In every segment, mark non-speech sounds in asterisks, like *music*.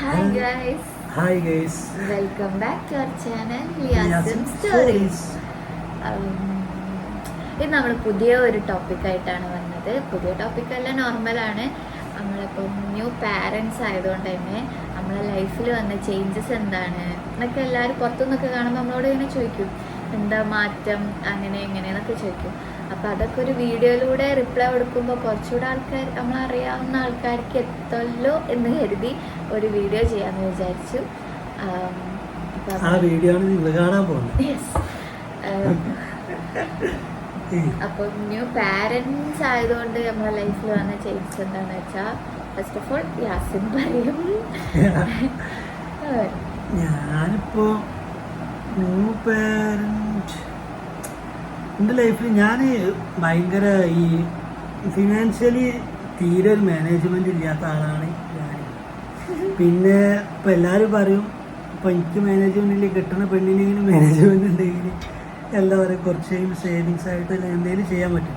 Hi guys hi guys welcome back to our channel some stories ഇത് നമ്മൾ പുതിയ ഒരു ടോപ്പിക് ആയിട്ടാണ് വന്നത്. പുതിയ ടോപ്പിക് അല്ല നോർമലാണ് നമ്മളിപ്പം ന്യൂ പാരൻസ് ആയതുകൊണ്ട് തന്നെ നമ്മളെ ലൈഫിൽ വന്ന ചേഞ്ചസ് എന്താണ്? എന്നൊക്കെ എല്ലാവരും പുറത്തുനിന്നൊക്കെ കാണുമ്പോൾ നമ്മളോട് ഇങ്ങനെ ചോദിക്കും. എന്താ മാറ്റം? അങ്ങനെ എങ്ങനെയെന്നൊക്കെ ചോദിക്കും. അപ്പം അതൊക്കെ ഒരു വീഡിയോയിലൂടെ റിപ്ലൈ കൊടുക്കുമ്പോൾ കുറച്ചുകൂടെ ആൾക്കാർ നമ്മളറിയാവുന്ന ആൾക്കാർക്ക് എത്തല്ലോ എന്ന് കരുതി ഒരു വീഡിയോ ചെയ്യാമെന്ന് വിചാരിച്ചു. അപ്പൊ ആ വീഡിയോ ആണ് കാണാൻ പോകുന്നത്. അപ്പം ന്യൂ പാരൻസ് ആയതുകൊണ്ട് നമ്മുടെ ലൈഫിൽ വന്ന ചേഞ്ചസ് എന്താണെന്ന് വെച്ചാൽ ഫസ്റ്റ് ഓഫ് ഓൾ യാസിൻ പറയും. *laughs* ഞാനിപ്പോ ന്യൂ പാരന്റ് എന്റെ ലൈഫിൽ ഞാൻ ഭയങ്കര ഈ ഫിനാൻഷ്യലി തീരെ ഒരു മാനേജ്മെന്റ് ഇല്ലാത്ത ആളാണ്. ഞാൻ പിന്നെ ഇപ്പം എല്ലാവരും പറയും ഇപ്പം എനിക്ക് മാനേജ്മെന്റിൽ കിട്ടുന്ന പെണ്ണിനെങ്കിലും മാനേജ്മെന്റ് ഉണ്ടെങ്കിൽ എന്താ പറയുക കുറച്ചെങ്കിലും സേവിങ്സ് ആയിട്ട് എന്തെങ്കിലും ചെയ്യാൻ പറ്റും.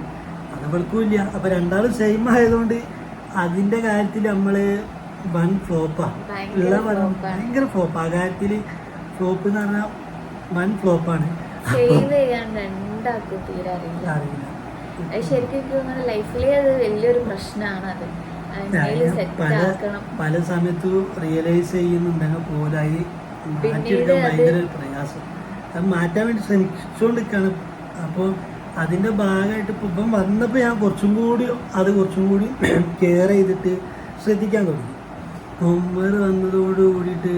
അത് ഇവൾക്കും ഇല്ല. അപ്പം രണ്ടാളും സെയിം ആയതുകൊണ്ട് അതിന്റെ കാര്യത്തിൽ നമ്മൾ വൺ ഫ്ലോപ്പാണ് ഉള്ള. ഭയങ്കര ഫ്ലോപ്പ് ആ. കാര്യത്തിൽ ഫ്ലോപ്പ് എന്ന് പറഞ്ഞാൽ വൺ ഫ്ലോപ്പാണ് അറിയില്ല. ശരിക്കും ലൈഫിലെ അത് വലിയൊരു പ്രശ്നമാണ് അത് പല പല സമയത്തും റിയലൈസ് ചെയ്യുന്നുണ്ടെങ്കിൽ പോലായി മാറ്റിയെടുക്കാൻ ഭയങ്കര പ്രയാസം. അത് മാറ്റാൻ വേണ്ടി ശ്രമിച്ചുകൊണ്ടിരിക്കുകയാണ് അപ്പോൾ അതിന്റെ ഭാഗമായിട്ട് ഇപ്പം ഇപ്പം വന്നപ്പോൾ ഞാൻ കുറച്ചും കൂടി അത് കുറച്ചും കൂടി *clears throat* കെയർ ചെയ്തിട്ട് ശ്രദ്ധിക്കാൻ തുടങ്ങി. ഉമ്മർ വന്നതോട് കൂടിയിട്ട്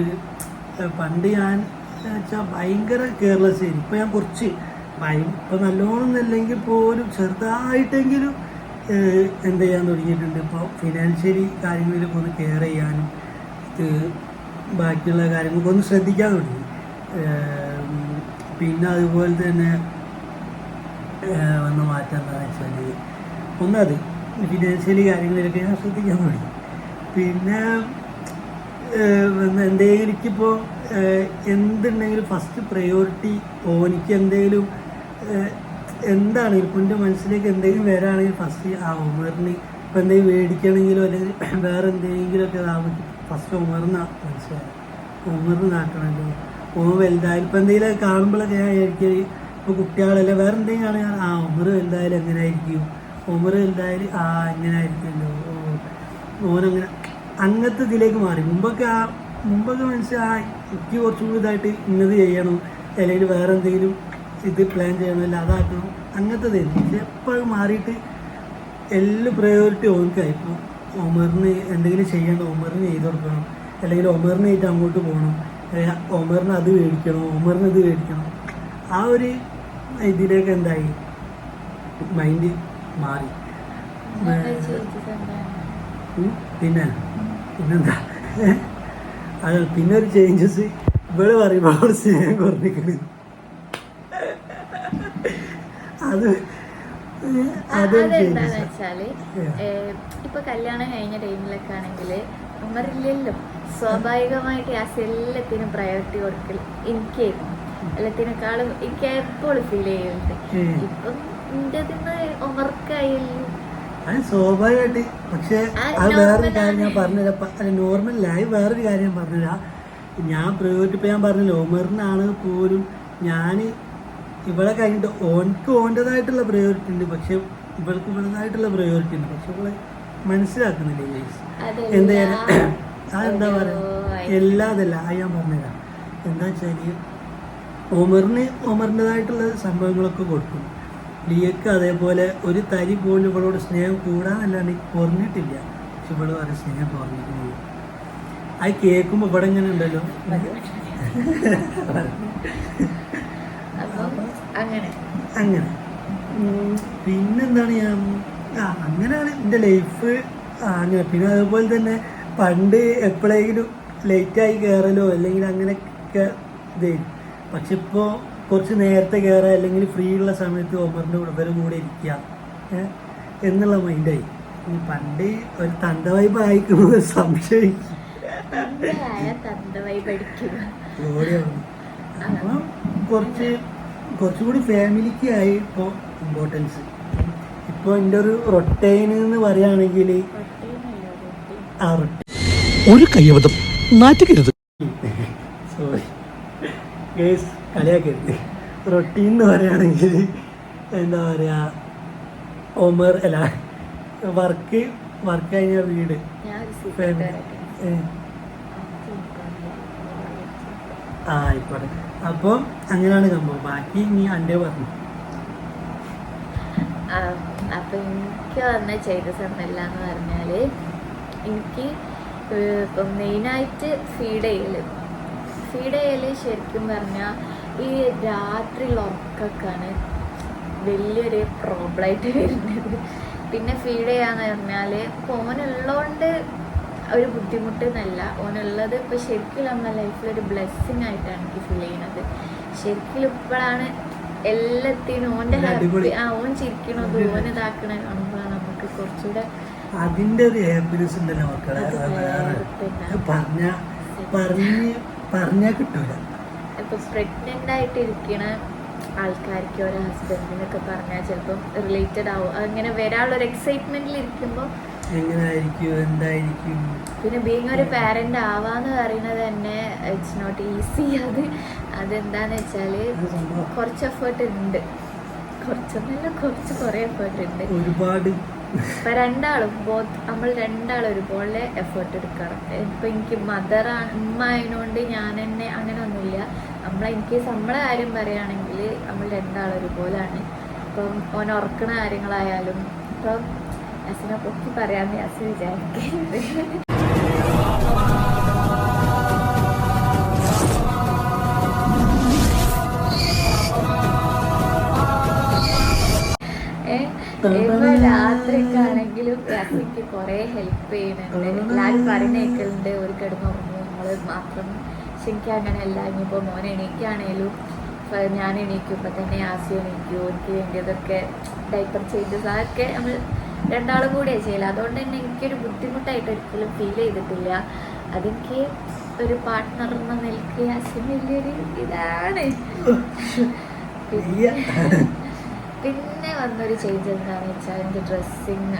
പണ്ട് ഞാൻ വെച്ചാൽ ഭയങ്കര കെയർലെസ് ആയിരുന്നു. ഇപ്പം ഞാൻ കുറച്ച് ഭയം ഇപ്പം നല്ലോണം എന്നല്ലെങ്കിൽ പോലും ചെറുതായിട്ടെങ്കിലും എന്ത് ചെയ്യാൻ തുടങ്ങിയിട്ടുണ്ട്? ഇപ്പോൾ ഫിനാൻഷ്യലി കാര്യങ്ങളിലൊക്കെ ഒന്ന് കെയർ ചെയ്യാനും ഇത് ബാക്കിയുള്ള കാര്യങ്ങളൊക്കെ ഒന്ന് ശ്രദ്ധിക്കാൻ തുടങ്ങി. പിന്നെ അതുപോലെ തന്നെ വന്ന മാറ്റം എന്താണെന്ന് വെച്ചാൽ ഒന്നത് ഫിനാൻഷ്യലി കാര്യങ്ങളിലൊക്കെ ഞാൻ ശ്രദ്ധിക്കാൻ തുടങ്ങി. പിന്നെ എന്തെങ്കിലും എനിക്കിപ്പോൾ എന്തുണ്ടെങ്കിലും ഫസ്റ്റ് പ്രയോറിറ്റി ഓനിക്ക് എന്തെങ്കിലും എന്താണ്? ഇപ്പോൾ എന്റെ മനസ്സിലേക്ക് എന്തെങ്കിലും വരാണെങ്കിൽ ഫസ്റ്റ് ആ ഉമറിന് ഇപ്പം എന്തെങ്കിലും മേടിക്കണമെങ്കിലോ അല്ലെങ്കിൽ വേറെ എന്തെങ്കിലും എന്തെങ്കിലുമൊക്കെ ഇതാകുമ്പോൾ ഫസ്റ്റ് ഉമറിന് മനസ്സിലായി. ഉമറിന് നാട്ടണല്ലോ ഓ വലുതായാലും ഇപ്പം എന്തെങ്കിലും കാണുമ്പോഴൊക്കെ ഞാൻ വിചാരിക്കും ഇപ്പോൾ കുട്ടികളല്ല വേറെ എന്തെങ്കിലും ആണെങ്കിൽ ആ ഉമർ വലുതായാലും എങ്ങനെ ആയിരിക്കും ഉമർ വലുതായാലും ആ എങ്ങനെ ആയിരിക്കുമല്ലോ ഓ ഓനങ്ങനെ അങ്ങനത്തെ ഇതിലേക്ക് മാറി. മുമ്പൊക്കെ ആ മുമ്പൊക്കെ മനസ്സിലായി എനിക്ക് കുറച്ചും കൂടി ഇതായിട്ട് ഇന്നത് ചെയ്യണം. അല്ലെങ്കിൽ വേറെ എന്തെങ്കിലും ഇത് പ്ലാൻ ചെയ്യണമല്ല അതാക്കണം അങ്ങനത്തെ പക്ഷെ എപ്പോഴും മാറിയിട്ട് എല്ലാ പ്രയോറിറ്റി ഓനക്കായി ഇപ്പോൾ ഒമറിന് എന്തെങ്കിലും ചെയ്യേണ്ട ഒമറിന് ചെയ്ത് കൊടുക്കണം. അല്ലെങ്കിൽ ഒമറിനായിട്ട് അങ്ങോട്ട് പോകണം. ഒമറിന് അത് മേടിക്കണം ഒമറിന് ഇത് മേടിക്കണം. ആ ഒരു ഇതിലേക്ക് എന്തായി? മൈൻഡ് മാറി. പിന്നെ? പിന്നെന്താ? അത് പിന്നെ ഒരു ചേഞ്ചസ് ഇവിടെ പറയുമ്പോൾ സ്നേഹം കുറഞ്ഞിരിക്കണ് അത് അതെന്താണെന്ന് വെച്ചാൽ ഇപ്പൊ കല്യാണം കഴിഞ്ഞ ടൈമിലൊക്കെ ആണെങ്കിൽ ഉമ്മറില്ലല്ലോ. സ്വാഭാവികമായിട്ട് ആ എല്ലാത്തിനും പ്രയോറിറ്റി കൊടുക്കൽ എനിക്കായിരുന്നു. എല്ലാത്തിനേക്കാളും എനിക്ക് എപ്പോഴും ഫീൽ ചെയ്യുന്നുണ്ട്. ഇപ്പം എന്റെ ഉമർക്കായാലും അത് സ്വാഭാവികമായിട്ട്. പക്ഷെ അത് വേറൊരു കാര്യം ഞാൻ. പറഞ്ഞുതരാം. നോർമൽ ലൈവ് വേറൊരു കാര്യം ഞാൻ പറഞ്ഞുതരാം. ഞാൻ പ്രയോറിറ്റി ഇപ്പം ഞാൻ പറഞ്ഞല്ലോ ഉമറിനാണ് പോലും ഞാൻ ഇവിടെ കഴിഞ്ഞിട്ട് ഓൻക്ക് ഓന്റെതായിട്ടുള്ള പ്രയോറിറ്റി ഉണ്ട്. പക്ഷെ ഇവൾക്ക് ഇവളതായിട്ടുള്ള പ്രയോറിറ്റി ഉണ്ട്. പക്ഷെ ഇവളെ മനസ്സിലാക്കുന്നില്ല ഗൈസ് ആ എന്താ പറയുക എല്ലാ അതല്ല അത് ഞാൻ പറഞ്ഞുതരാം. എന്താ വെച്ചാൽ ഒമറിന് ഒമറിന്റെതായിട്ടുള്ള സംഭവങ്ങളൊക്കെ കൊടുക്കും. ലിയക്ക് അതേപോലെ ഒരു തരി പോലും ഇവളോട് സ്നേഹം കൂടാന്നല്ലാണ്ട് കുറഞ്ഞിട്ടില്ല പക്ഷെ ഇവൾ പറയും സ്നേഹം കുറഞ്ഞിട്ടില്ല. അത് കേൾക്കുമ്പോൾ ഇവിടെ ഇങ്ങനെ ഉണ്ടല്ലോ *laughs* അങ്ങനെ. അങ്ങനെ. പിന്നെന്താണ് ഞാൻ? ആ അങ്ങനെയാണ് എന്റെ ലൈഫ് അങ്ങനെ പിന്നെ അതുപോലെ തന്നെ പണ്ട് എപ്പോഴെങ്കിലും ലേറ്റായി കയറലോ അല്ലെങ്കിൽ അങ്ങനെയൊക്കെ ഇതായിരുന്നു പക്ഷെ ഇപ്പോൾ കുറച്ച് നേരത്തെ കയറുക അല്ലെങ്കിൽ ഫ്രീ ഉള്ള സമയത്ത് ഒമറിന്റെ ഇവരുടെ കൂടെ ഇരിക്കുക. എന്നുള്ള മൈൻഡായി പണ്ട് ഒരു തണ്ട വൈബ് ആയിക്കുന്നത് സംശയിക്കും അപ്പം കുറച്ച് കുറച്ചുകൂടി ഫാമിലിക്ക് ആയി ഇപ്പോൾ ഇമ്പോർട്ടൻസ് ഇപ്പോൾ എന്റെ ഒരു റൊട്ടൈൻ എന്ന് പറയുകയാണെങ്കിൽ ആ റൊട്ടൈൻ ഒരു കയ്യബദ്ധം. നാറ്റുകരുത് സോറി ഗേസ് കളിയാക്കരുത്. റൊട്ടീൻ എന്ന് പറയുകയാണെങ്കിൽ എന്താ പറയുക ഒമർ അല്ല വർക്ക് വർക്ക് കഴിഞ്ഞ വീട്. ഫാമിലി പറയട്ടെ. ഏ, ആ ആയിക്കോട്ടെ. അപ്പോൾ അങ്ങനെയാണ് സംഭവം. ബാക്കി നീ എന്റെ പറഞ്ഞു. അപ്പൊ എനിക്ക് വന്ന ചെയ്ത എന്നല്ല എന്ന് പറഞ്ഞാൽ എനിക്ക് മെയിനായിട്ട് ഫീഡ് ചെയ്യൽ ഫീഡ് ചെയ്യൽ ശരിക്കും പറഞ്ഞാൽ ഈ രാത്രി ഉറക്കൊക്കെയാണ് വലിയൊരു പ്രോബ്ലമായിട്ട് വരുന്നത്. പിന്നെ ഫീഡ് ചെയ്യാന്ന് പറഞ്ഞാൽ ഓനുള്ളതുകൊണ്ട് ഒരു ബുദ്ധിമുട്ടെന്നല്ല. ഓനുള്ളത് ഇപ്പോൾ ശരിക്കും നമ്മുടെ ലൈഫിൽ ഒരു ബ്ലെസ്സിങ് ആയിട്ടാണ് എനിക്ക് ഫീൽ ചെയ്യുന്നത്. ശരിക്കും ഇപ്പോഴാണ് എല്ലാത്തിനും ഓന്റെ ഹാപ്പി ആ ഓൻ ചിരിക്കണത് ഓൻ ഇതാക്കണ കാണുമ്പോഴാണ് നമുക്ക് കുറച്ചുകൂടെ അതിന്റെ ഒരു ഹാപ്പിനെസ് ഉണ്ടല്ലോ മക്കളെ. പറഞ്ഞ പറഞ്ഞ് പറഞ്ഞാൽ കിട്ടൂല. ഇപ്പൊ പ്രഗ്നന്റ് ആയിട്ട് ഇരിക്കണ ആൾക്കാർക്ക് ഒരു ഹസ്ബൻഡിനൊക്കെ പറഞ്ഞാൽ ചിലപ്പം റിലേറ്റഡ് ആവും. അങ്ങനെ വരാനുള്ള ഒരു എക്സൈറ്റ്മെന്റിൽ ഇരിക്കുമ്പോൾ എങ്ങനായിരിക്കും? എന്തായിരിക്കും? പിന്നെ ബീങ് ഒരു പാരന്റ് ആവാന്ന് പറയുന്നത് തന്നെ ഇറ്റ്സ് നോട്ട് ഈസി അത് അതെന്താന്ന് വെച്ചാൽ കുറച്ച് എഫേർട്ട് ഉണ്ട്. കുറച്ചൊന്നല്ല കുറച്ച് കുറെ എഫേർട്ട് ഉണ്ട്. ഒരുപാട്. ഇപ്പൊ രണ്ടാളും ബോത്ത് നമ്മൾ രണ്ടാളും ഒരുപോലെ എഫേർട്ട് എടുക്കണം. ഇപ്പൊ എനിക്ക് മദർ ഉമ്മ ആയതുകൊണ്ട് ഞാൻ തന്നെ അങ്ങനെ ഒന്നുമില്ല നമ്മളെ എനിക്ക് നമ്മളെ കാര്യം പറയുകയാണെങ്കിൽ നമ്മൾ രണ്ടാളും ഒരുപോലെയാണ് ഇപ്പം ഓൻ ഉറക്കണ കാര്യങ്ങളായാലും ഇപ്പം അസിനെ പൊക്കി പറയാന്ന് അച്ഛൻ വിചാരിക്കരുത്. ഏഹ് ഇപ്പൊ രാത്രിക്കാണെങ്കിലും രാത്രിക്ക് കുറെ ഹെൽപ്പ് ചെയ്യുന്നുണ്ട്. എല്ലാരും പറയുന്ന ഒരു കിടന്നുറങ്ങും നമ്മൾ മാത്രം പക്ഷെ എനിക്ക് അങ്ങനെയല്ല. ഇനിയിപ്പോ മോൻ എണീക്കാണേലും ഞാൻ എണീക്കും ഇപ്പൊ തന്നെ ആസി എണീക്കും എനിക്ക് വേണ്ടിയതൊക്കെ ഡൈപ്പർ ചേഞ്ചസ് അതൊക്കെ നമ്മൾ രണ്ടാളും കൂടിയാണ് ചെയ്യില്ല അതുകൊണ്ട് തന്നെ എനിക്കൊരു ബുദ്ധിമുട്ടായിട്ട് ഒരിക്കലും ഫീൽ ചെയ്തിട്ടില്ല. അതെനിക്ക് ഒരു പാർട്ട്ണർ എന്ന നിലയ്ക്ക് ആസിന് വലിയൊരു ഇതാണ്. പിന്നെ വന്നൊരു ചേഞ്ച് എന്താണെന്ന് വെച്ചാൽ എന്റെ ഡ്രസ്സിങ്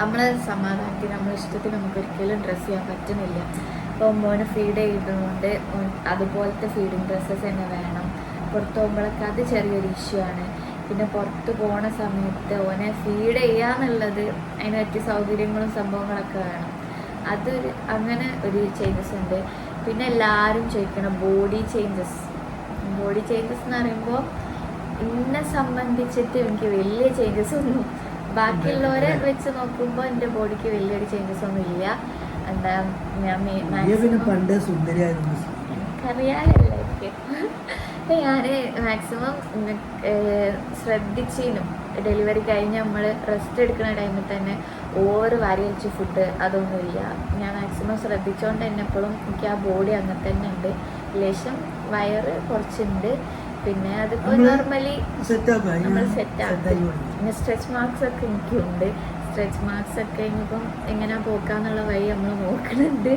നമ്മളെ സമാധാനത്തിന് നമ്മളെ ഇഷ്ടത്തിന് നമുക്ക് ഒരിക്കലും ഡ്രസ്സ് ചെയ്യാൻ പറ്റുന്നില്ല. അപ്പോൾ മോന് ഫീഡ് ചെയ്തുകൊണ്ട് അതുപോലത്തെ ഫീഡിങ് ഡ്രസ്സസ് തന്നെ വേണം. പുറത്തു പോകുമ്പോഴൊക്കെ അത് ചെറിയൊരു ഇഷ്യൂ ആണ്. പിന്നെ പുറത്ത് പോണ സമയത്ത് ഓനെ ഫീഡ് ചെയ്യാന്നുള്ളത് അതിന് പറ്റിയ സൗകര്യങ്ങളും സംഭവങ്ങളൊക്കെ വേണം. അതൊരു അങ്ങനെ ഒരു ചേഞ്ചസ് ഉണ്ട്. പിന്നെ എല്ലാവരും ചോദിക്കണം ബോഡി ചേഞ്ചസ് ബോഡി ചേഞ്ചസ് എന്ന് പറയുമ്പോൾ എന്നെ സംബന്ധിച്ചിട്ട് എനിക്ക് വലിയ ചേഞ്ചസ് ഒന്നും ബാക്കിയുള്ളവരെ വെച്ച് നോക്കുമ്പോൾ എന്റെ ബോഡിക്ക് വലിയൊരു ചേഞ്ചസ് ഒന്നും ഇല്ല. എന്താ ഞാൻ എനിക്കറിയാലല്ലേ അപ്പം ഞാൻ മാക്സിമം ശ്രദ്ധിച്ചേനും. ഡെലിവറി കഴിഞ്ഞ് നമ്മൾ റെസ്റ്റ് എടുക്കുന്ന ടൈമിൽ തന്നെ ഓവർ വാരി വെച്ച് ഫുഡ് അതൊന്നുമില്ല ഞാൻ മാക്സിമം ശ്രദ്ധിച്ചുകൊണ്ട് തന്നെ എപ്പോഴും എനിക്ക് ആ ബോഡി അങ്ങനെ തന്നെ ഉണ്ട്. ലേശം വയറ് കുറച്ചുണ്ട്. പിന്നെ അതിപ്പോൾ നോർമലി നമ്മൾ സെറ്റ് സെറ്റാക്കി പിന്നെ സ്ട്രെച്ച് മാർക്സ് ഒക്കെ എനിക്കുണ്ട്. സ്ട്രെച്ച് മാർക്സ് ഒക്കെ ഇനിയിപ്പം എങ്ങനെ പോക്കാന്നുള്ള വഴി നമ്മൾ നോക്കുന്നുണ്ട്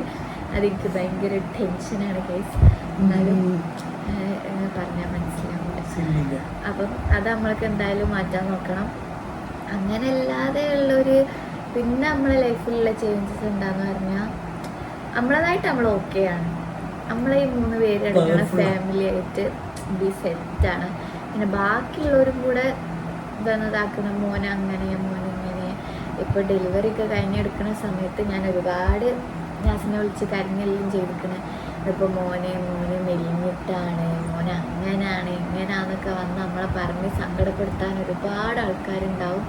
അതെനിക്ക് ഭയങ്കര ടെൻഷനാണ് കേസ്. എന്നാലും പറഞ്ഞാൽ മനസ്സിലാവില്ല അപ്പം അത് നമ്മൾക്ക് എന്തായാലും മാറ്റാൻ നോക്കണം. അങ്ങനെ അല്ലാതെ ഉള്ളൊരു പിന്നെ നമ്മളെ ലൈഫിലുള്ള ചേഞ്ചസ് എന്താന്ന് പറഞ്ഞാൽ നമ്മളതായിട്ട് നമ്മൾ ഓക്കെ ആണ്. നമ്മളെ ഈ മൂന്ന് പേര് എടുക്കുന്ന ഫാമിലി ആയിട്ട് ബി സെറ്റാണ് പിന്നെ ബാക്കിയുള്ളവരും കൂടെ ഇതാക്കുന്ന മോന അങ്ങനെ മോൻ ഇങ്ങനെ. ഇപ്പോൾ ഡെലിവറി ഒക്കെ കഴിഞ്ഞെടുക്കുന്ന സമയത്ത് ഞാൻ ഒരുപാട് ഞാസിനെ വിളിച്ച് കരഞ്ഞെല്ലാം ചെയ്തിരിക്കണേ. ഇപ്പോൾ മോനെ മോന് മെലിഞ്ഞിട്ടാണ് മോൻ അങ്ങനാണ് ഇങ്ങനാന്നൊക്കെ വന്ന് നമ്മളെ പറഞ്ഞ് സങ്കടപ്പെടുത്താൻ ഒരുപാട് ആൾക്കാരുണ്ടാവും.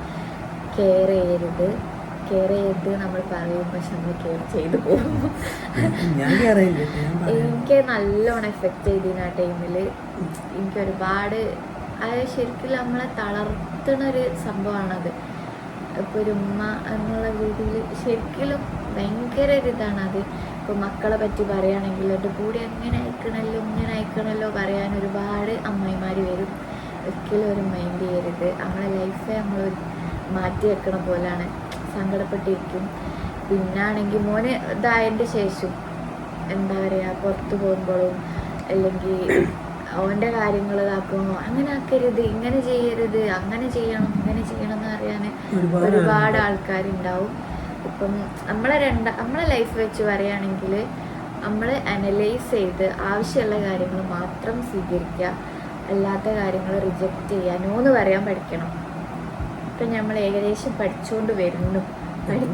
കെയർ ചെയ്യരുത് കെയർ ചെയ്ത് നമ്മൾ പറയും പക്ഷെ നമ്മൾ കെയർ ചെയ്ത് പോകും. എനിക്ക് നല്ലോണം എഫക്റ്റ് ചെയ്തിരുന്നു ആ ടൈമിൽ എനിക്ക് ഒരുപാട് അത് ശരിക്കും നമ്മളെ തളർത്തുന്ന ഒരു സംഭവമാണത്. ഇപ്പോൾ ഒരു ഉമ്മ എന്നുള്ള രീതിയിൽ ശരിക്കും ഭയങ്കര ഒരു ഇതാണ് അത് ഇപ്പോൾ മക്കളെ പറ്റി പറയുകയാണെങ്കിൽ എന്റെ കൂടെ അങ്ങനെ അയക്കണമല്ലോ ഇങ്ങനെ അയക്കണമല്ലോ പറയാൻ ഒരുപാട് അമ്മായിമാർ വരും. ഒരിക്കലും ഒരു മൈൻഡ് ചെയ്യരുത്. നമ്മളെ ലൈഫ് നമ്മൾ മാറ്റി വെക്കണ പോലെയാണ് സങ്കടപ്പെട്ടിരിക്കും. പിന്നാണെങ്കിൽ മോന് ഇതായതിന്റെ ശേഷം എന്താ പറയുക പുറത്ത് പോകുമ്പോഴും അല്ലെങ്കിൽ അവന്റെ കാര്യങ്ങൾ ഇതാക്കുമ്പോൾ അങ്ങനെ ആക്കരുത് ഇങ്ങനെ ചെയ്യരുത് അങ്ങനെ ചെയ്യണം ഇങ്ങനെ ചെയ്യണം എന്ന് അറിയാൻ ഒരുപാട്. ആൾക്കാരുണ്ടാവും. ഇപ്പം നമ്മളെ രണ്ട നമ്മളെ ലൈഫ് വെച്ച് പറയുകയാണെങ്കിൽ നമ്മൾ അനലൈസ് ചെയ്ത് ആവശ്യമുള്ള കാര്യങ്ങൾ മാത്രം സ്വീകരിക്കുക അല്ലാത്ത കാര്യങ്ങൾ റിജക്റ്റ് ചെയ്യുക നോ എന്ന് പറയാൻ പഠിക്കണം. ഇപ്പം നമ്മൾ ഏകദേശം പഠിച്ചുകൊണ്ട് വരുന്നു. പഠിച്ച്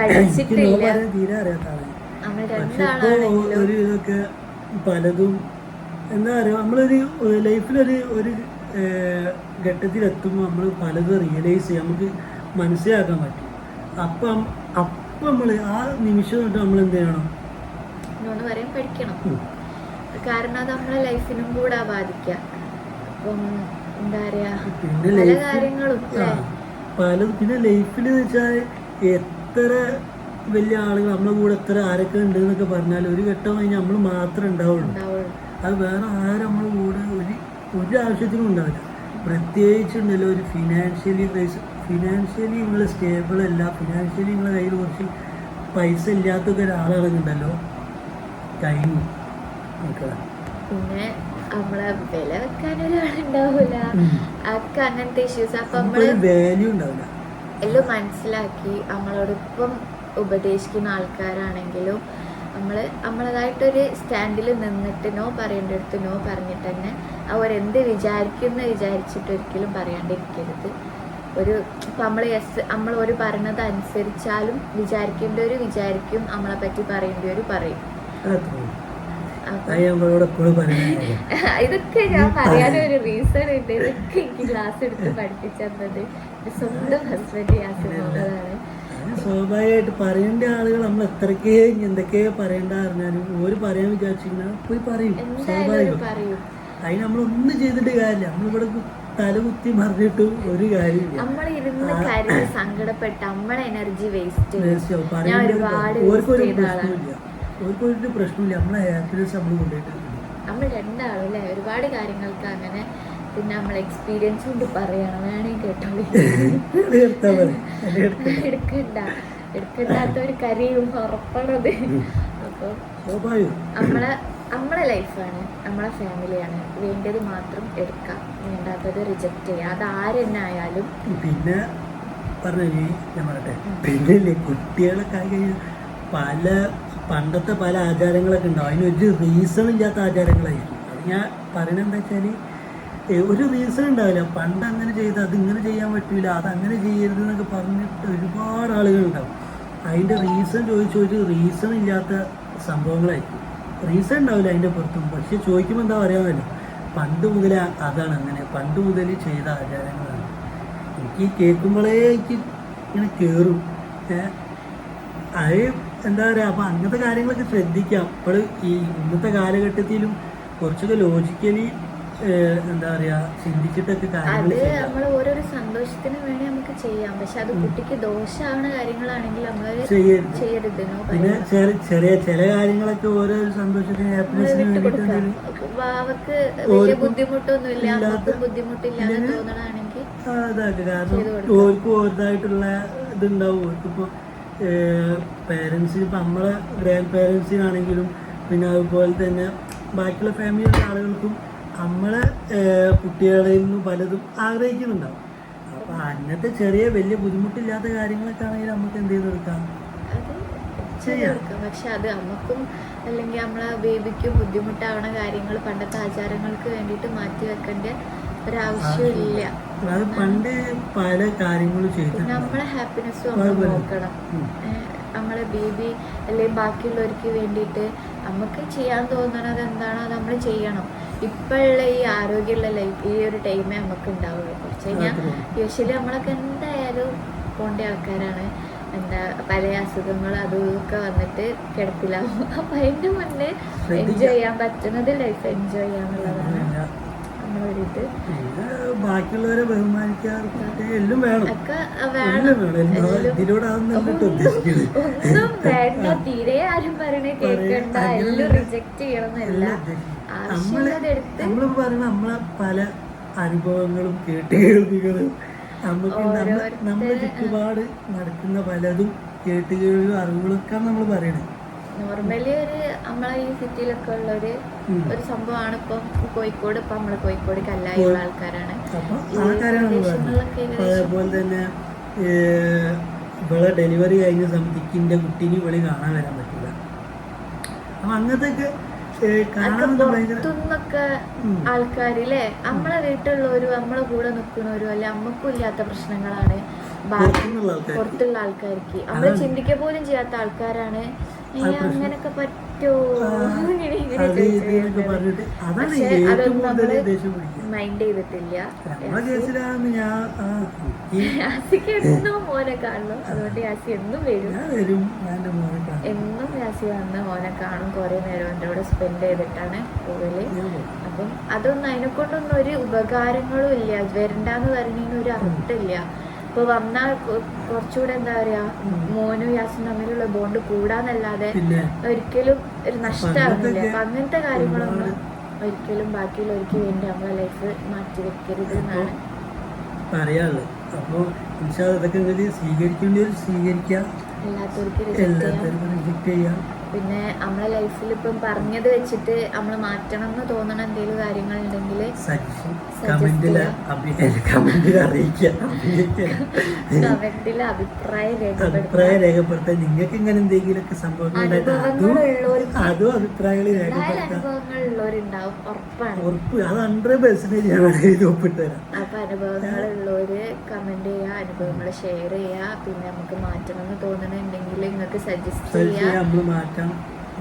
പഠിച്ചിട്ടില്ല. നമ്മൾ രണ്ടാളാണെങ്കിലും പലതും എന്താ പറയുക നമ്മളൊരു ലൈഫിലൊരു ഒരു ഘട്ടത്തിലെത്തുമ്പോൾ നമ്മൾ പലതും റിയലൈസ് ചെയ്യാം. നമുക്ക് മനസ്സിലാക്കാൻ പറ്റും. അപ്പം അപ്പം നമ്മൾ ആ നിമിഷം തൊട്ട് നമ്മൾ എന്ത് ചെയ്യണം? എന്നോട് പറയാൻ പഠിക്കണം. കാരണം അത് നമ്മളെ ലൈഫിനും കൂടെ ബാധിക്കുക അപ്പം എന്താ പറയാ പല കാര്യങ്ങളും പിന്നെ ലൈഫിൽ വെച്ചാൽ എത്ര വലിയ ആളുകൾ നമ്മളെ കൂടെ എത്ര ആരൊക്കെ ഉണ്ട് എന്നൊക്കെ പറഞ്ഞാൽ ഒരു ഘട്ടം കഴിഞ്ഞാൽ നമ്മൾ മാത്രമേ ഉണ്ടാവുള്ളൂ. അത് വേറെ ആരും നമ്മളെ കൂടെ ഒരു ഒരു ആവശ്യത്തിനും ഉണ്ടാവില്ല. പ്രത്യേകിച്ച് ഉണ്ടല്ലോ ഒരു ഫിനാൻഷ്യലി ഫിനാൻഷ്യലി നിങ്ങൾ സ്റ്റേബിൾ അല്ല. ഫിനാൻഷ്യലി നിങ്ങളെ കയ്യിൽ കുറച്ച് പൈസ ഇല്ലാത്തൊക്കെ ഒരാളുണ്ടല്ലോ കഴിഞ്ഞു പിന്നെ നമ്മളെ വില വെക്കാൻ ഒരാളുണ്ടാവൂല. ഉം. അതൊക്കെ അങ്ങനത്തെ ഇഷ്യൂസ് അപ്പൊ നമ്മൾ വാല്യൂ ഉണ്ടാവില്ല എല്ലാം മനസ്സിലാക്കി നമ്മളോടൊപ്പം ഉപദേശിക്കുന്ന ആൾക്കാരാണെങ്കിലും നമ്മൾ നമ്മളതായിട്ടൊരു സ്റ്റാൻഡിൽ നിന്നിട്ട് നോ പറയേണ്ടടുത്ത് നോ പറഞ്ഞിട്ട് തന്നെ അവരെന്ത് വിചാരിക്കുന്ന വിചാരിച്ചിട്ട് ഒരിക്കലും പറയാണ്ടിരിക്കരുത്. ഒരു ഇപ്പം നമ്മൾ എസ് നമ്മൾ ഒരു പറഞ്ഞത് അനുസരിച്ചാലും ഒരു വിചാരിക്കും നമ്മളെ പറ്റി പറയേണ്ടവർ പറയും. *laughs* ഇതൊക്കെ ഞാൻ പറയാനൊരു റീസൺ ഉണ്ട്. ഇതൊക്കെ എനിക്ക് ക്ലാസ് എടുത്ത് പഠിപ്പിച്ചത് സ്വന്തം ഹസ്ബൻഡ് ക്ലാസ് മുഹമ്മദാണ് സ്വാഭാവികമായിട്ട് പറയേണ്ട ആളുകൾ നമ്മൾ എത്രക്കേ എന്തൊക്കെയാ എന്തൊക്കെ പറയണ്ട പറഞ്ഞാലും ഓര് പറയാൻ വിചാരിച്ചിരുന്ന പോയി പറയും. ഒരു സ്വാഭാവികം. അതിന് നമ്മളൊന്നും ചെയ്തിട്ട് കാര്യമില്ല. നമ്മളിവിടെ കു- മറിഞ്ഞിട്ട് ഒരു കാര്യമില്ല. നമ്മൾ ഇരുന്ന് കരഞ്ഞ് സങ്കടപ്പെട്ട് നമ്മളെ എനർജി വേസ്റ്റ് ഞാൻ ഒരുപാട് ഓർക്കൊരു. പ്രശ്നമില്ല. ഓർക്കൊരു പ്രശ്നമില്ല. നമ്മളെ ഹാപ്പിനെസ് നമ്മൾ കൊണ്ടുപോയിട്ട് നമ്മൾ രണ്ടാളും അല്ലേ ഒരുപാട് കാര്യങ്ങൾക്ക് അങ്ങനെ പിന്നെ നമ്മൾ എക്സ്പീരിയൻസ് കൊണ്ട് പറയണം. വേണമെങ്കിൽ കേട്ടോളി. *laughs* എടുക്കണ്ട? എടുക്കണ്ടാത്ത ഒരു കരയും ഉറപ്പണത്. അപ്പോൾ നമ്മളെ നമ്മളെ ലൈഫാണ് നമ്മളെ ഫാമിലിയാണ് വേണ്ടത് മാത്രം എടുക്കാം. പിന്നെ പറഞ്ഞു ഞാൻ പറയട്ടെ പിന്നെ കുട്ടികളൊക്കെ പല പണ്ടത്തെ പല ആചാരങ്ങളൊക്കെ ഉണ്ടാവും. അതിനൊരു റീസൺ ഇല്ലാത്ത ആചാരങ്ങളായിരിക്കും. അത് ഞാൻ പറയണത് എന്താ വെച്ചാൽ ഒരു റീസൺ ഉണ്ടാവില്ല. പണ്ട് അങ്ങനെ ചെയ്ത് അതിങ്ങനെ ചെയ്യാൻ പറ്റില്ല അത് അങ്ങനെ ചെയ്യരുത് എന്നൊക്കെ പറഞ്ഞിട്ട് ഒരുപാട് ആളുകളുണ്ടാവും അതിന്റെ റീസൺ ചോദിച്ച ഒരു റീസൺ ഇല്ലാത്ത സംഭവങ്ങളായിരിക്കും. റീസൺ ഉണ്ടാവില്ല അതിന്റെ പുറത്തും. പക്ഷെ ചോദിക്കുമ്പോൾ എന്താ പറയാമല്ലോ പണ്ട് മുതലേ അതാണ് അങ്ങനെ. പണ്ട് മുതൽ ചെയ്ത ആചാരങ്ങളാണ്. എനിക്ക് കേൾക്കുമ്പോഴേ എനിക്ക് ഇങ്ങനെ കയറും അത് എന്താ പറയുക അപ്പം അങ്ങനത്തെ കാര്യങ്ങളൊക്കെ ശ്രദ്ധിക്കാം. അപ്പോൾ ഈ ഇന്നത്തെ കാലഘട്ടത്തിലും കുറച്ചൊക്കെ ലോജിക്കലി എന്താ പറയാ ചിന്തിച്ചിട്ടൊക്കെ അത് നമ്മൾ ഓരോരോ സന്തോഷത്തിന് വേണ്ടി നമുക്ക് ചെയ്യാം. പക്ഷെ അത് കുട്ടിക്ക് ദോഷമാവുന്ന കാര്യങ്ങളാണെങ്കിൽ നമ്മൾ ചെയ്യരുത്. പിന്നെ ചെറിയ ചെറിയ ചില കാര്യങ്ങളൊക്കെ ഓരോ സന്തോഷത്തിന് ഹാപ്പിനെസ്സിന് എന്തെങ്കിലും വാവക്ക് വലിയ ബുദ്ധിമുട്ടൊന്നുമില്ല ഇല്ലാത്ത- ബുദ്ധിമുട്ടില്ലാതെ തോന്നണാണെങ്കിൽ ആ, കാരണം. ഓർക്കും ഓർത്തായിട്ടുള്ള ഇതുണ്ടാവും. ഓർക്കിപ്പോ പേരൻസിന് ഇപ്പം നമ്മളെ ഗ്രാൻഡ് പേരൻസിനാണെങ്കിലും പിന്നെ അതുപോലെ തന്നെ ബാക്കിയുള്ള ഫാമിലിയിലുള്ള ആളുകൾക്കും നമ്മളെ കുട്ടികളിൽ നിന്ന് പലതും ആഗ്രഹിക്കുന്നുണ്ടാവും. അപ്പം അന്നത്തെ ചെറിയ വലിയ ബുദ്ധിമുട്ടില്ലാത്ത കാര്യങ്ങളൊക്കെ ആണെങ്കിൽ നമുക്ക് എന്ത് ചെയ്ത് കൊടുക്കാം അത് ചെയ്ത് ചെയ്യാം. കൊടുക്കാം പക്ഷെ അത് നമുക്കും അല്ലെങ്കിൽ നമ്മളെ ബേബിക്കും ബുദ്ധിമുട്ടാവണ കാര്യങ്ങൾ പണ്ടത്തെ ആചാരങ്ങൾക്ക് വേണ്ടിയിട്ട് മാറ്റി വെക്കേണ്ട ഒരാവശ്യമില്ല. അത് പണ്ട് പല കാര്യങ്ങളും ചെയ്തു നമ്മളെ ഹാപ്പിനെസ്സും നമ്മൾ. നോക്കണം. നമ്മളെ ബേബി അല്ലെങ്കിൽ ബാക്കിയുള്ളവർക്ക് വേണ്ടിയിട്ട് നമുക്ക് ചെയ്യാൻ തോന്നണത് എന്താണോ നമ്മൾ ചെയ്യണം. ഇപ്പോഴുള്ള ഈ ആരോഗ്യമുള്ള ലൈഫ് ഈ ഒരു ടൈമേ നമുക്ക് ഉണ്ടാവുള്ളൂ കുറച്ച് കഴിഞ്ഞാൽ യൂഷ്വലി നമ്മളൊക്കെ എന്തായാലും പോണ്ട ആൾക്കാരാണ്. എന്താ പല അസുഖങ്ങൾ അതും വന്നിട്ട് കിടപ്പിലാവും. *laughs* അപ്പം അതിന്റെ മുന്നേ എൻജോയ് ചെയ്യാൻ പറ്റുന്നത് ലൈഫ് എൻജോയ് ചെയ്യാന്നുള്ളതാണ്. ബാക്കിയുള്ളവരെ ബഹുമാനിക്കാതെ എല്ലാം വേണം. ഇതിലൂടെ തീരെ ആരും പറയണേ കേൾക്കണ്ട എല്ലാം റിജക്ട് ചെയ്യണമെന്നല്ല ഉദ്ദേശിക്കുന്നത്. നമ്മൾ എടുത്ത് നമ്മൾ പല അനുഭവങ്ങളും കേട്ടുകേൾവികളും നമുക്ക് നമ്മ- നമ്മുടെ ചുറ്റുപാട് നടക്കുന്ന പലതും കേട്ടുകേൾവികളും അറിവുകളൊക്കെ നമ്മൾ പറയണേ നോർമലി ഒരു നമ്മളെ ഈ സിറ്റിയിലൊക്കെ ഉള്ള ഒരു ഒരു സംഭവമാണ് ഇപ്പം കോഴിക്കോട് ഇപ്പൊ നമ്മൾ കോഴിക്കോട് കല്ലായുള്ള ആൾക്കാരാണ്. നമ്മൾ അതേപോലെ തന്നെ ഇവിടെ ഡെലിവറി കഴിഞ്ഞ സമയത്ത് എന്റെ കുട്ടീനെ ഇവളി കാണാൻ വരാൻ പറ്റില്ല. അപ്പൊ അങ്ങനത്തെ കാണാൻ അതൊക്കെ ഭയങ്കര പുറത്തുനിന്നൊക്കെ. ആൾക്കാരില്ലേ? നമ്മളെ വീട്ടിലുള്ളവരും നമ്മളെ കൂടെ നിൽക്കുന്നവരും അല്ലെ അമ്മക്കും ഇല്ലാത്ത പ്രശ്നങ്ങളാണ്. പുറത്തുള്ള ആൾക്കാർക്ക്. നമ്മൾ ചിന്തിക്ക പോലും ചെയ്യാത്ത ആൾക്കാരാണ്. അങ്ങനൊക്കെ നമ്മൾ മൈൻഡ് ചെയ്തിട്ടില്ല. നമ്മളെ യാസിക്ക് എന്നും മോനെ കാണണം. അതുകൊണ്ട് യാസി എന്നും വരും. എന്നും യാസി വന്ന് മോനെ കാണും കുറെ നേരം എന്റെ കൂടെ സ്പെൻഡ് ചെയ്തിട്ടാണ് പോകൽ അപ്പം അതൊന്നും അതിനെ കൊണ്ടൊന്നും ഒരു ഉപകാരങ്ങളും ഇല്ല. വരണ്ടെന്ന് പറയുന്നതിന് ഒരു അർത്ഥമില്ല. ഇപ്പൊ വന്നാൽ കുറച്ചുകൂടെ എന്താ പറയാ. മോനും യാസും തമ്മിലുള്ള ബോണ്ട് കൂടാന്നല്ലാതെ ഒരിക്കലും ഒരു നഷ്ടമാകുന്നില്ല അപ്പൊ അങ്ങനത്തെ കാര്യങ്ങളൊന്നും ഒരിക്കലും ബാക്കിയുള്ളവർക്ക് വേണ്ടി നമ്മളെ ലൈഫ് മാറ്റി വെക്കരുത് എന്നാണ്. പറയാനുള്ളത്. അപ്പോൾ ഇതൊക്കെ സ്വീകരിക്കേണ്ടി സ്വീകരിക്കുക അല്ലാത്തവർക്ക് reject ചെയ്യാം എല്ലാത്തവർക്കും റിജക്റ്റ് ചെയ്യാം പിന്നെ നമ്മളെ ലൈഫിൽ ഇപ്പം പറഞ്ഞത് വെച്ചിട്ട് നമ്മൾ മാറ്റണം എന്ന് തോന്നണ എന്തെങ്കിലും കാര്യങ്ങൾ ഉണ്ടെങ്കിൽ കമന്റിൽ ചെയ്യാം. അഭിപ്രായം അഭിപ്രായം രേഖപ്പെടുത്താം രേഖപ്പെടുത്താൻ നിങ്ങൾക്ക് ഇങ്ങനെ എന്തെങ്കിലുമൊക്കെ ഒക്കെ സംഭവം അതും അഭിപ്രായങ്ങൾ രേഖപ്പെടുത്താം ഉറപ്പ്. അത് ഹൺഡ്രഡ് പെർസെന്റേജ് എഴുതി ഒപ്പിട്ട് തരാം. അപ്പൊ അനുഭവങ്ങളുള്ളവര് കമന്റ് ചെയ്യുക അനുഭവങ്ങൾ ഷെയർ ചെയ്യാ പിന്നെ നമുക്ക് മാറ്റണം എന്ന് തോന്നുന്നുണ്ടെങ്കിൽ നിങ്ങൾക്ക് സജസ്റ്റ് സെർച്ച്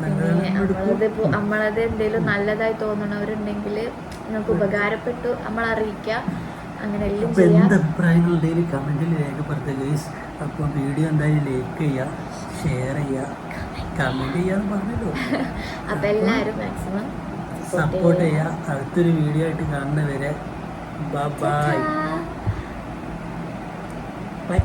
നല്ലതാണ് നമ്മളത് എന്തേലും എന്തെങ്കിലും നല്ലതായി തോന്നണവരുണ്ടെങ്കിൽ നിങ്ങൾക്ക് ഉപകാരപ്പെട്ടു നമ്മൾ അറിയിക്കാം അങ്ങനെ എന്ത് അഭിപ്രായങ്ങൾ രേഖപ്പെടുത്തുക അപ്പോൾ വീഡിയോ എന്തായാലും ലൈക്ക് ചെയ്യുക ഷെയർ ചെയ്യുക കമന്റ് ചെയ്യാന്ന് പറഞ്ഞല്ലോ. *laughs* അപ്പൊ എല്ലാവരും മാക്സിമം സപ്പോർട്ട് ചെയ്യുക. അടുത്തൊരു വീഡിയോ ആയിട്ട് കാണുന്നവരെ ബൈ ബൈ